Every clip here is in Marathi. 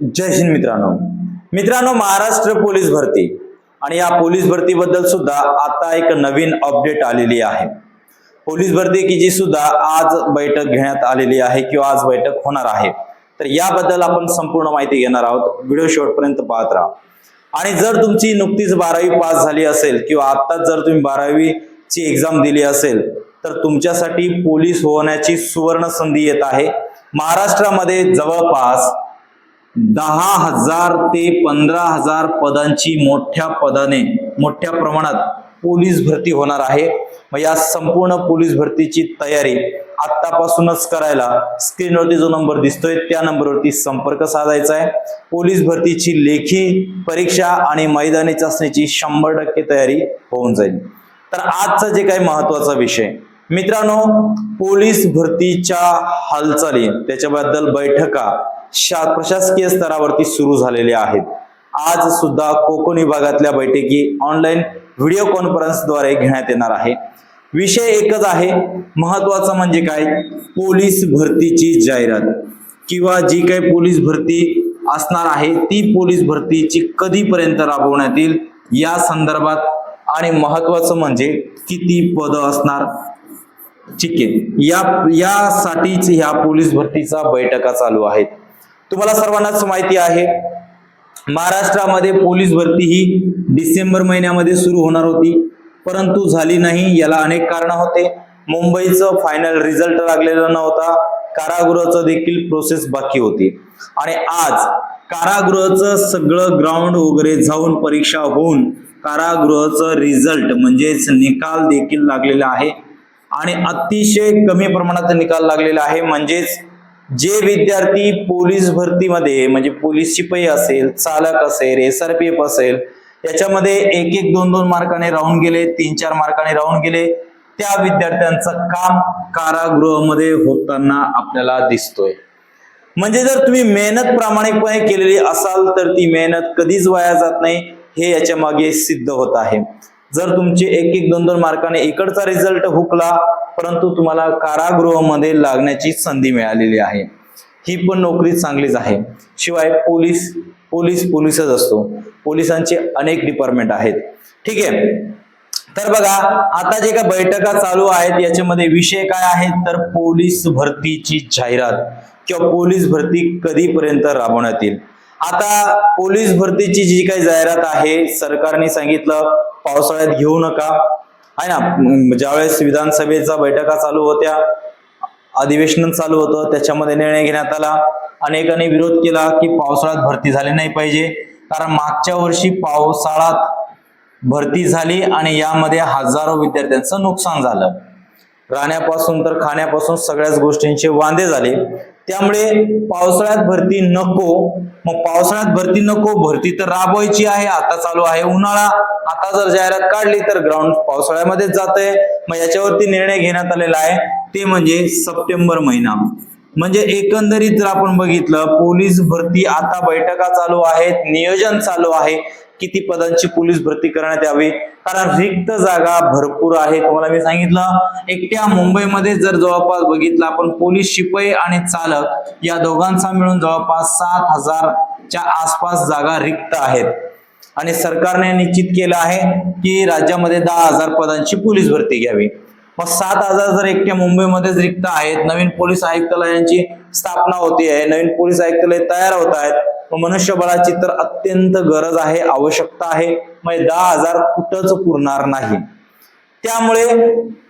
जय हिंद मित्रांनो. मित्रांनो महाराष्ट्र पोलीस भरती. आणि या पोलीस भरतीबद्दल सुद्धा आता एक नवीन अपडेट आलेली आहे. पोलीस भरती की जी सुद्धा आज बैठक घेण्यात आलेली आहे किंवा आज बैठक होणार आहे. तर याबद्दल आपण संपूर्ण माहिती घेणार आहोत. व्हिडिओ शेवटपर्यंत पाहत राहा. आणि जर तुमची नुकतीच बारावी पास झाली असेल किंवा आत्ताच जर तुम्ही बारावीची एक्झाम दिली असेल तर तुमच्यासाठी पोलीस होण्याची सुवर्ण संधी येत आहे. महाराष्ट्रामध्ये जवळपास दहा हजार ते पंधरा हजार पदांची मोठ्या पदाने मोठ्या प्रमाणात पोलीस भरती होणार आहे. मग या संपूर्ण पोलीस भरतीची तयारी आत्तापासूनच करायला स्क्रीनवरती जो नंबर दिसतोय त्या नंबरवरती संपर्क साधायचा आहे. पोलीस भरतीची लेखी परीक्षा आणि मैदानी चाचणीची शंभर टक्के तयारी होऊन जाईल. तर आजचा जे काही महत्त्वाचा विषय मित्रांनो पोलीस भरतीच्या हालचाली त्याच्याबद्दल बैठका शा प्रशासकीय स्तरावरती सुरू झालेले आहेत. आज सुद्धा कोकण विभागातल्या बैठकी ऑनलाईन व्हिडिओ कॉन्फरन्सद्वारे घेण्यात येणार आहे. विषय एकच आहे महत्वाचं म्हणजे काय? पोलीस भरतीची जाहिरात. किंवा जी काही पोलीस भरती असणार आहे ती पोलीस भरतीची कधीपर्यंत राबवण्यात येईल या संदर्भात आणि महत्वाचं म्हणजे किती पदं असणार? ठीक आहे. या यासाठीच ह्या पोलीस भरतीचा बैठका चालू आहेत. तुम्हाला सर्वांनाच माहिती आहे महाराष्ट्रामध्ये पोलीस भरती ही डिसेंबर महिन्यामध्ये सुरू होणार होती परंतु झाली नाही याला अनेक कारण होते. मुंबईचं फायनल रिझल्ट लागलेला नव्हता कारागृहाचं देखील प्रोसेस बाकी होती. आणि आज कारागृहाचं सगळं ग्राउंड वगैरे जाऊन परीक्षा होऊन कारागृहाचं रिझल्ट म्हणजेच निकाल देखील लागलेला आहे. आणि अतिशय कमी प्रमाणात निकाल लागलेला आहे म्हणजेच जे विद्यार्थी पोलीस भरतीमध्ये म्हणजे पोलीस शिपाई असेल चालक असेल एस आर पी एफ असेल याच्यामध्ये एक एक दोन दोन मार्काने राहून गेले तीन चार मार्काने राहून गेले त्या विद्यार्थ्यांचं काम कारागृहामध्ये होताना आपल्याला दिसतोय. म्हणजे जर तुम्ही मेहनत प्रामाणिकपणे केलेली असाल तर ती मेहनत कधीच वाया जात नाही हे याच्या मागे सिद्ध होत आहे. जर तुमचे एक एक दोन दोन मार्काने इकडचा रिझल्ट हुकला परंतु तुम्हाला कारागृहामध्ये लागण्याची संधी मिळालेली आहे. ही पण नोकरी चांगलीच आहे. शिवाय पोलीस पोलीस पोलीसच असतो. पोलिसांचे अनेक डिपार्टमेंट आहेत. ठीक आहे. तर बघा आता जे काय बैठका चालू आहेत याच्यामध्ये विषय काय आहेत तर पोलीस भरतीची जाहिरात किंवा पोलीस भरती कधीपर्यंत राबवण्यात येईल? आता पोलीस भरतीची जी काही जाहिरात आहे सरकारने सांगितलं पावसाळ्यात घेऊ नका. आहे ना ज्यावेळेस विधानसभेचा बैठका चालू होत्या अधिवेशन चालू होतं त्याच्यामध्ये निर्णय घेण्यात आला. अनेकांनी विरोध केला की पावसाळ्यात भरती झाली नाही पाहिजे. कारण मागच्या वर्षी पावसाळ्यात भरती झाली आणि यामध्ये हजारो विद्यार्थ्यांचं नुकसान झालं. राहण्यापासून तर खाण्यापासून सगळ्याच गोष्टींचे वांदे झाले. त्यामुळे पावसाळ्यात भरती नको. मग पावसाळ्यात भरती नको भरती तर राबवायची आहे आता चालू आहे उन्हाळा. आता जर जाहिरात काढली तर ग्राउंड पावसाळ्यामध्येच जातंय. मग याच्यावरती निर्णय घेण्यात आलेला आहे. ते म्हणजे सप्टेंबर महिना. म्हणजे एकंदरीत जर आपण बघितलं पोलीस भरती आता बैठका चालू आहेत नियोजन चालू आहे. किती पदांची पोलीस भरती करण्यात यावी? कारण रिक्त जागा भरपूर आहे तुम्हाला मी सांगितलं एकट्या मुंबईमध्ये जर जवळपास बघितलं आपण पोलीस शिपाई आणि चालक या दोघांचा मिळून जवळपास सात हजारच्या आसपास जागा रिक्त आहेत. आणि सरकारने निश्चित केलं आहे की राज्यामध्ये दहा हजार पदांची पोलीस भरती घ्यावी. मग सात हजार जर एकट्या मुंबईमध्येच रिक्त आहेत नवीन पोलीस आयुक्तालयांची स्थापना होती आहे नवीन पोलीस आयुक्तालय तयार होत आहेत मग मनुष्यबळाची तर अत्यंत गरज आहे आवश्यकता आहे मग दहा हजार कुठंच पुरणार नाही. त्यामुळे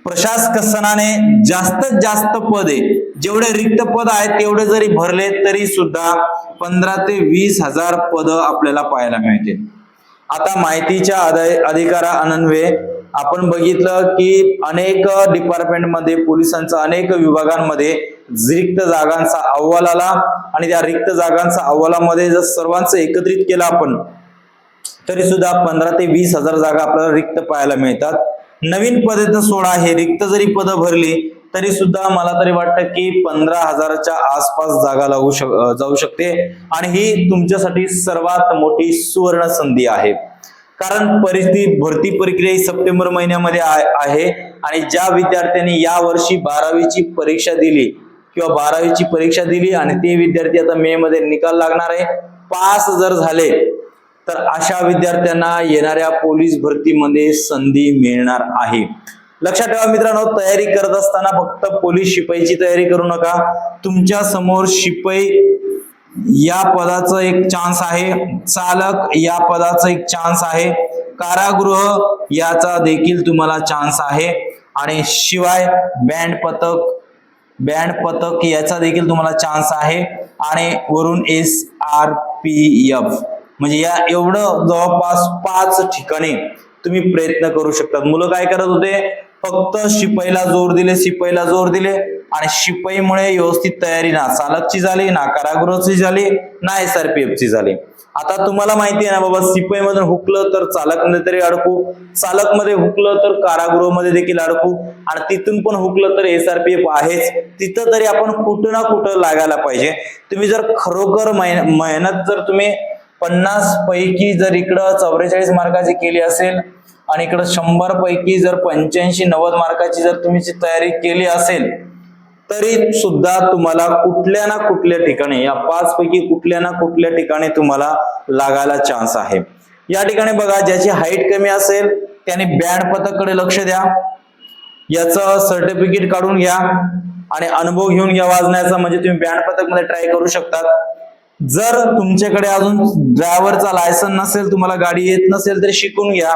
प्रशासनाने जास्तीत जास्त पदे जेवढे रिक्त पद आहेत तेवढे जरी भरले तरी सुद्धा पंधरा ते वीस हजार पद आपल्याला पाहायला मिळतील. आता माहितीच्या अधिकारा अनन्वये आपण बघितलं की अनेक डिपार्टमेंटमध्ये पोलिसांचा अनेक विभागांमध्ये रिक्त जागांचा अहवाल आला आणि त्या रिक्त जागांचा अहवालामध्ये जर सर्वांचं एकत्रित केलं आपण तरी सुद्धा पंधरा ते वीस हजार जागा आपल्याला रिक्त पाहायला मिळतात. नवीन पदे तर सोडा हे रिक्त जरी पदं भरली तरी सुद्धा मला तरी वाटतं की पंधरा हजाराच्या आसपास जागा लागू शक जाऊ शकते. आणि ही तुमच्यासाठी सर्वात मोठी सुवर्ण संधी आहे. कारण परिस्थिती भरती प्रक्रिया ही सप्टेंबर महिन्यामध्ये आहे आहे आणि ज्या विद्यार्थ्यांनी या वर्षी बारावीची परीक्षा दिली किंवा बारावीची परीक्षा दिली आणि ते विद्यार्थी आता मे मध्ये निकाल लागणार आहे पास जर झाले तर अशा विद्यार्थ्यांना येणाऱ्या पोलीस भरतीमध्ये संधी मिळणार आहे. लक्षात ठेवा मित्रांनो तयारी करत असताना फक्त पोलीस शिपाईची तयारी करू नका. तुमच्यासमोर शिपाई या पदाचं एक चान्स आहे. चालक या पदाचं एक चान्स आहे. कारागृह याचा देखील तुम्हाला चान्स आहे. आणि शिवाय बँड पथक बँड पथक याचा देखील तुम्हाला चान्स आहे. आणि वरून एस आर पी एफ म्हणजे या एवढं जवळपास पाच ठिकाणी तुम्ही प्रयत्न करू शकतात. मुलं काय करत होते? फक्त शिपाईला जोर दिले शिपाईला जोर दिले. आणि शिपाईमुळे व्यवस्थित तयारी ना चालकची झाली ना कारागृहाची झाली ना एस आर पी एफची झाली. आता तुम्हाला माहिती आहे ना बाबा शिपाई मधून हुकलं तर चालकमध्ये तरी अडकू चालकमध्ये हुकलं तर कारागृहामध्ये देखील अडकू आणि तिथून पण हुकलं तर एस आर पी एफ आहेच. तिथं तरी आपण कुठं ना कुठं लागायला पाहिजे. तुम्ही जर खरोखर मेहनत जर तुम्ही पन्नास पैकी जर इकडं चौवेचाळीस मार्काची केली असेल आणि इकडं शंभर पैकी जर पंच्याऐंशी नव्वद मार्काची जर तुम्ही तयारी केली असेल तरी सुद्धा तुम्हाला कुठल्या ना कुठल्या ठिकाणी या पाच पैकी कुठल्या ना कुठल्या ठिकाणी तुम्हाला लागायला चान्स आहे. या ठिकाणी बघा ज्याची हाईट कमी असेल त्याने बँड पथककडे लक्ष द्या. याचं सर्टिफिकेट काढून घ्या आणि अनुभव घेऊन घ्या वाजण्याचा म्हणजे तुम्ही बँड पथकमध्ये ट्राय करू शकतात. जर तुमच्याकडे अजून ड्रायव्हरचा लायसन नसेल तुम्हाला गाडी येत नसेल तर शिकून घ्या.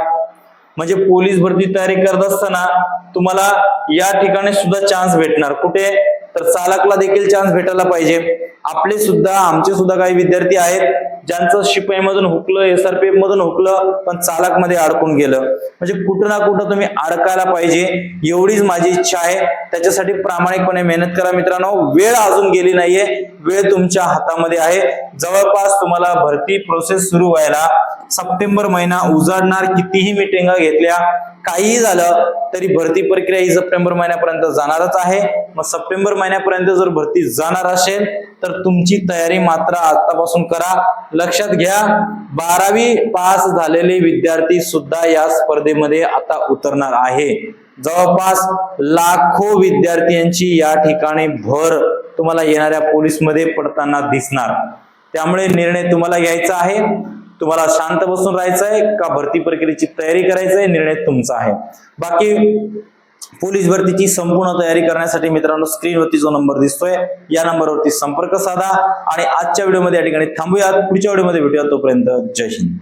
म्हणजे पोलीस भरती तयारी करत असताना तुम्हाला या ठिकाणी सुद्धा चान्स भेटणार. कुठे? तर चालकला देखील चान्स भेटायला पाहिजे. आपले सुद्धा आमचे सुद्धा काही विद्यार्थी आहेत. ज्यांचं शिपाई मधून हुकलं एसआरपीएफ मधून हुकलं पण चालकमध्ये अडकून गेलं. म्हणजे कुठं ना कुठं तुम्ही अडकायला पाहिजे एवढीच माझी इच्छा आहे. त्याच्यासाठी प्रामाणिकपणे मेहनत करा मित्रांनो. वेळ अजून गेली नाहीये. वेळ तुमच्या हातामध्ये आहे. जवळपास तुम्हाला भरती प्रोसेस सुरू व्हायला सप्टेंबर महिना उजाडणार. कितीही मिटिंगा घेतल्या काहीही झालं तरी भरती प्रक्रिया ही सप्टेंबर महिन्यापर्यंत जाणारच आहे. मग सप्टेंबर महिन्यापर्यंत जर भरती जाणार असेल तर तुमची तयारी मात्र आतापासून करा. लक्षात घ्या बारावी पास झालेले विद्यार्थी सुद्धा या स्पर्धेमध्ये आता उतरणार आहे. जवळपास लाखो विद्यार्थ्यांची या ठिकाणी भर तुम्हाला येणाऱ्या पोलीसमध्ये पडताना दिसणार. त्यामुळे निर्णय तुम्हाला घ्यायचा आहे. तुम्हाला शांत बसून राहायचं आहे का? भरती प्रक्रियेची तयारी करायची आहे निर्णय तुमचा आहे. बाकी पोलीस भरतीची संपूर्ण तयारी करण्यासाठी मित्रांनो स्क्रीनवरती जो नंबर दिसतोय या नंबरवरती संपर्क साधा आणि आजच्या व्हिडिओमध्ये या ठिकाणी थांबूयात. पुढच्या व्हिडिओमध्ये भेटूया तोपर्यंत जय हिंद.